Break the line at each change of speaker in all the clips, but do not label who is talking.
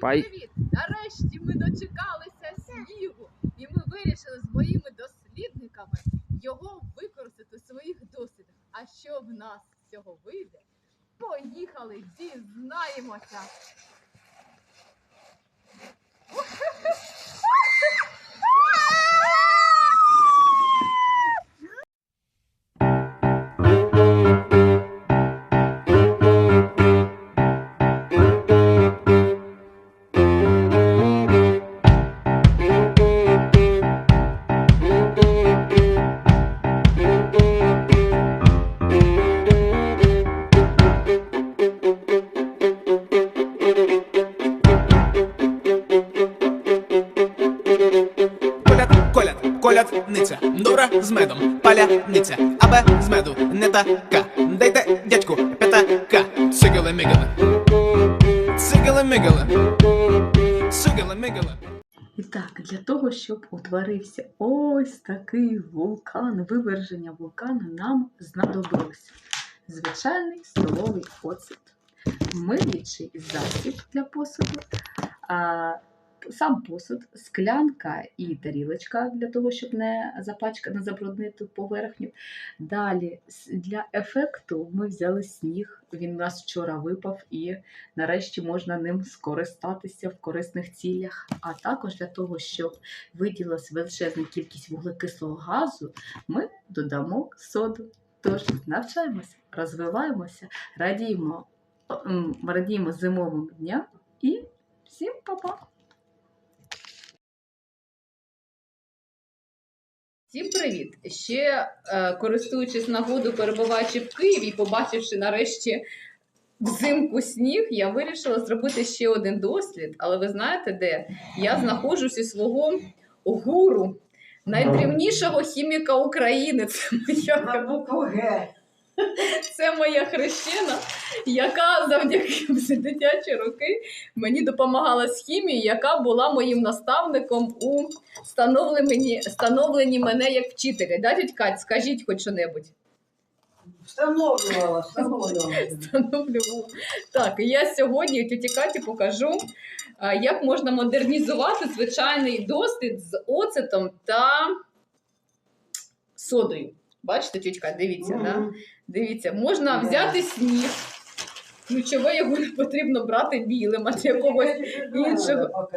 Пай.
привіт! Нарешті ми дочекалися снігу, і ми вирішили з моїми дослідниками його використати у своїх дослідах. А що в нас з цього вийде? Поїхали, дізнаємося!
Коляд, дура з медом, паляниця, абе з меду не така. Дайте дядьку п'ятака. Сигали мигали. Сигали мигали. Сигали мигали.
І так, для того, щоб утворився ось такий вулкан, виверження вулкану нам знадобилося звичайний столовий оцет, миючий засіб для посуду, сам посуд, склянка і тарілочка для того, щоб не запачкати, не забруднити поверхню. Далі для ефекту ми взяли сніг. Він у нас вчора випав і нарешті можна ним скористатися в корисних цілях. А також для того, щоб виділилась величезна кількість вуглекислого газу, ми додамо соду. Тож навчаємося, розвиваємося, радіємо, радіємо зимовим дням і всім па-па!
Всім привіт! Ще е, користуючись нагоду, перебуваючи в Києві побачивши нарешті взимку сніг, я вирішила зробити ще один дослід. Але ви знаєте де? Я знаходжусь у свого гуру, найдрівнішого хіміка України. Це моя,
На букву Г.
це моя хрещена, яка завдяки дитячі роки мені допомагала з хімією, яка була моїм наставником у становленні, становленні мене як вчителя. Да, тіть Кать, скажіть хоч що-небудь.
Встановлювала, встановлювала.
Встановлювала. Так, і я сьогодні тіті Каті покажу, як можна модернізувати звичайний дослід з оцетом та содою. Бачите, тітька, дивіться, да? Дивіться, можна
Да.
взяти сніг. Ключове його не потрібно брати білим, а якогось іншого.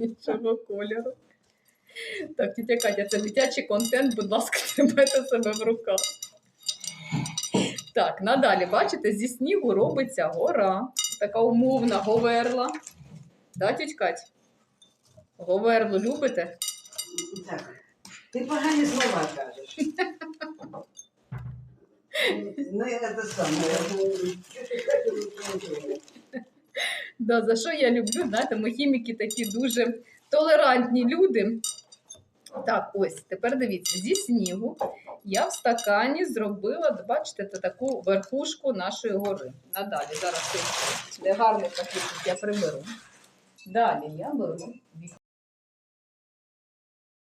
Іншого кольору. Так, тітя Катя, це дитячий контент, будь ласка, тримайте себе в руках. Так, надалі, бачите, зі снігу робиться гора. Така умовна говерла. Да, тіть Кать? Говерлу любите?
Так. Ти погані слова кажеш. Не це саме.
Да, за що я люблю? Знаєте, ми хіміки такі дуже толерантні люди. Так, ось, тепер дивіться, зі снігу я в стакані зробила, бачите, таку верхушку нашої гори. Надалі, зараз цей негарний пакетик я приберу. Далі я беру